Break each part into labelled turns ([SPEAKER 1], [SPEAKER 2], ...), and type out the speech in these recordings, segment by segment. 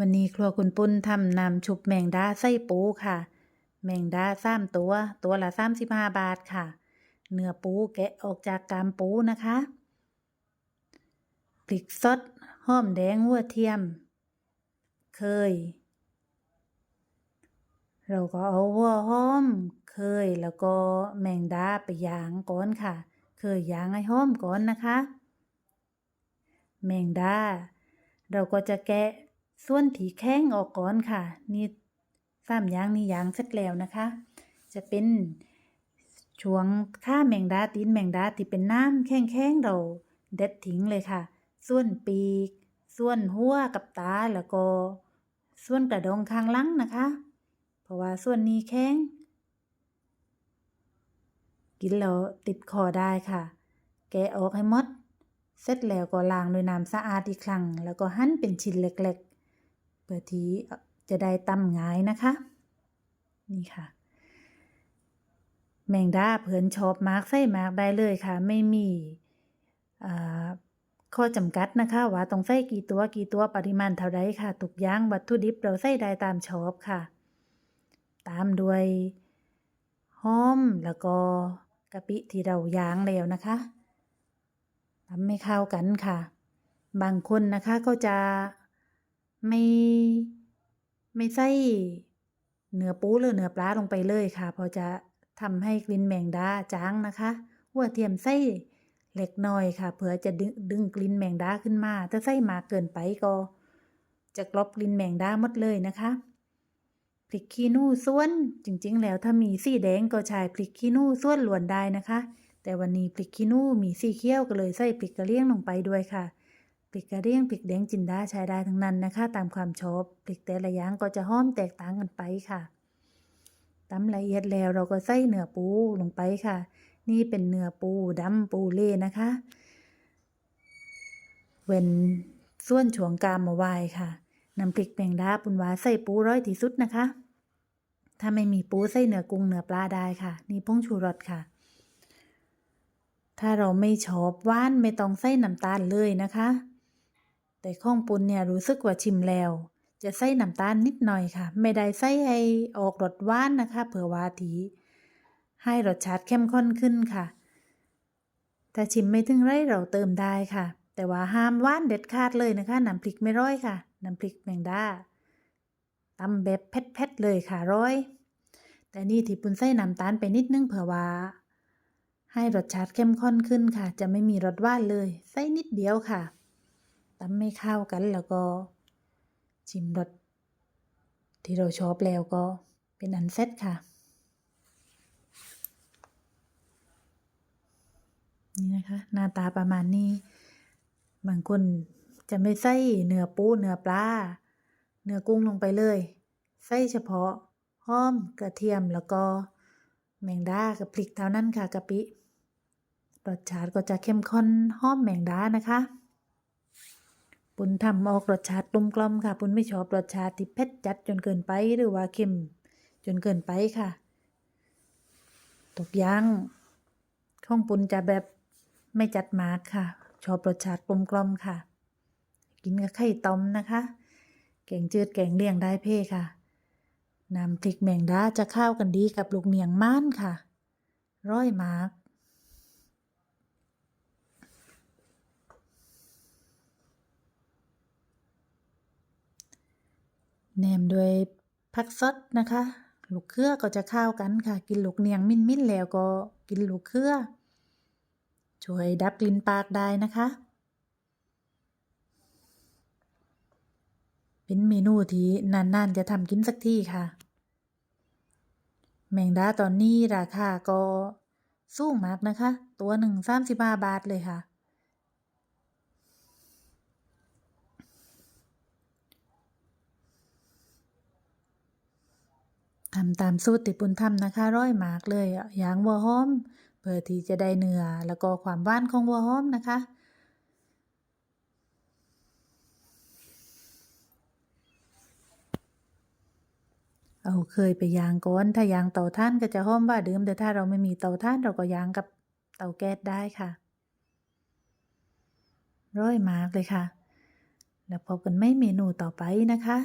[SPEAKER 1] วันนี้ครัวคุณปุ้นทำน้ำชุบแมงดาไส้ปูค่ะ แมงดาสามตัว ตัวละสามสิบห้าบาทค่ะ เนื้อปูแกะออกจากกามปูนะคะพริกสดหอมแดงหัวเทียม เคย เราก็เอาหัวหอม เคยแล้วก็แมงดาไปย่างก่อนค่ะ เคยย่างให้หอมก่อนนะคะ แมงดา เราก็จะแกะ ส่วนที่แข้งออกก่อนค่ะ นี่สามอย่างนี่ย่างเสร็จแล้วนะคะ จะเป็นช่วงข้าแมงดาตีนแมงดาที่เป็นน้ำแข้งๆเราเด็ดทิ้งเลยค่ะ ส่วนปีก ส่วนหัวกับตาแล้วก็ ส่วนกระดองข้างลังนะคะ เพราะว่าส่วนนี้แข้งกินแล้วติดคอได้ค่ะ แกะออกให้หมด เสร็จแล้วก็ล้างด้วยน้ำสะอาดอีกครั้ง แล้วก็หั่นเป็นชิ้นเล็กๆ เพื่อที่จะได้ตำง่ายนะคะ นี่ค่ะ แมงดาเพื่อนชอบมาร์กใส่มาร์กได้เลยค่ะ ไม่มีข้อจำกัดนะคะ ว่าต้องใส่กี่ตัวกี่ตัวปริมาณเท่าใดค่ะทุกอย่างวัตถุดิบเราใส่ได้ตามชอบค่ะ ตามด้วยหอมแล้วก็กะปิที่เราย่างแล้วนะคะทำให้เข้ากันค่ะ บางคนนะคะก็จะ ไม่ไม่ใส่เนื้อปูหรือเนื้อปลาลงไปเลยค่ะเพอจะทำให้กลิ่นแมงดาจางนะคะหัวเทียมใส่เล็กน้อยค่ะเพื่อจะดึงดึงกลิ่นแมงดาขึ้นมา ถ้าใส่มากเกินไปก็ จะกลบกลิ่นแมงดาหมดเลยนะคะพริกขี้หนูส่วนจริงๆ แล้วถ้ามีสีแดงก็ใช้พริกขี้หนูส่วนล้วนได้นะคะ แต่วันนี้พริกขี้หนูมีสีเขียวก็เลยใส่พริกกระเลียงลงไปด้วยค่ะ ริกกระเลียงพริกแดงจินดาใช้ได้ทั้งนั้นนะคะ ตามความชอบพริกแต่ละอย่างก็จะหอมแตกต่างกันไปค่ะตำละเอียดแล้วเราก็ใส่เนื้อปูลงไปค่ะ นี่เป็นเนื้อปูดำปูเล่นะคะ เว้นส่วนช่วงกามมาไว้ค่ะน้ำพริกแมงดาปุนวาใส่ปูร้อยที่สุดนะคะ ถ้าไม่มีปูใส่เนื้อกุ้งเนื้อปลาได้ค่ะ นี่ผงชูรสค่ะ ถ้าเราไม่ชอบหวานไม่ต้องใส่น้ำตาลเลยนะคะ แต่ข้องปุนเนี่ยรู้สึกว่าชิมแล้ว จะใส่น้ำตาลนิดหน่อยค่ะ ไม่ได้ใส่ให้ออกรสหวานนะคะ เผื่อว่าทีให้รสชาติเข้มข้นขึ้นค่ะ ถ้าชิมไม่ถึงไรเราเติมได้ค่ะ แต่ว่าห้ามหว่านเด็ดขาดเลยนะคะน้ำพริกไม่ร้อยค่ะน้ำพริกแมงดาตำแบบเผ็ดๆเลยค่ะร้อย แต่นี่ที่ปุนใส่น้ำตาลไปนิดนึงเผื่อว่าให้รสชาติเข้มข้นขึ้นค่ะ จะไม่มีรสหวานเลย ใส่นิดเดียวค่ะ ตำไม่เข้ากันแล้วก็ชิมรสที่เราชอบแล้วก็เป็นอันเสร็จค่ะ นี่นะคะ หน้าตาประมาณนี้ บางคนจะไม่ใส่เนื้อปูเนื้อปลาเนื้อกุ้งลงไปเลยใส่เฉพาะหอมกระเทียมแล้วก็แมงดากับพริกเท่านั้นค่ะกะปิรสชาติก็จะเข้มข้นหอมแมงดานะคะ ปุณทำออกรสชาติกลมกล่อมค่ะ ปุณไม่ชอบรสชาติที่เผ็ดจัดจนเกินไปหรือว่าเค็มจนเกินไปค่ะทุกย่างข้องปุณจะแบบไม่จัดมากค่ะ ชอบรสชาติกลมกล่อมค่ะ กินกับไข่ต้มนะคะ แกงจืดแกงเลี่ยงได้เพ่ค่ะน้ำพริกแมงดาจะเข้ากันดีกับลูกเนียงม่านค่ะ ร้อยมาก แหนมด้วยผักสดนะคะ ลูกเครือก็จะเข้ากันค่ะ กินลูกเนียงมิ้นมิ้นแล้วก็กินลูกเครือช่วยดับกลิ่นปากได้นะคะ เป็นเมนูที่นานๆจะทำกินสักทีค่ะ แมงดาตอนนี้ราคาก็สูงมากนะคะ ตัวหนึ่งสามสิบห้าบาทเลยค่ะ ทำตามสูตรติปุนทำนะคะ ร้อยหมากเลยอย่างวัวหอม เพื่อที่จะได้เนื้อแล้วก็ความหวานของวัวหอมนะคะเอาเคยไปยางก่อนถ้ายางเตาถ่านก็จะหอมว่าเดิมแต่ถ้าเราไม่มีเตาถ่านเราก็ยางกับเตาแก๊สได้ค่ะ ร้อยมากเลยค่ะ แล้วพบกันไม่เมนูต่อไปนะคะ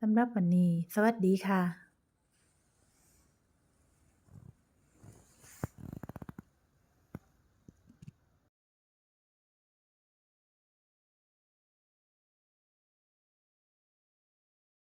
[SPEAKER 1] สำหรับวันนี้ สวัสดีค่ะ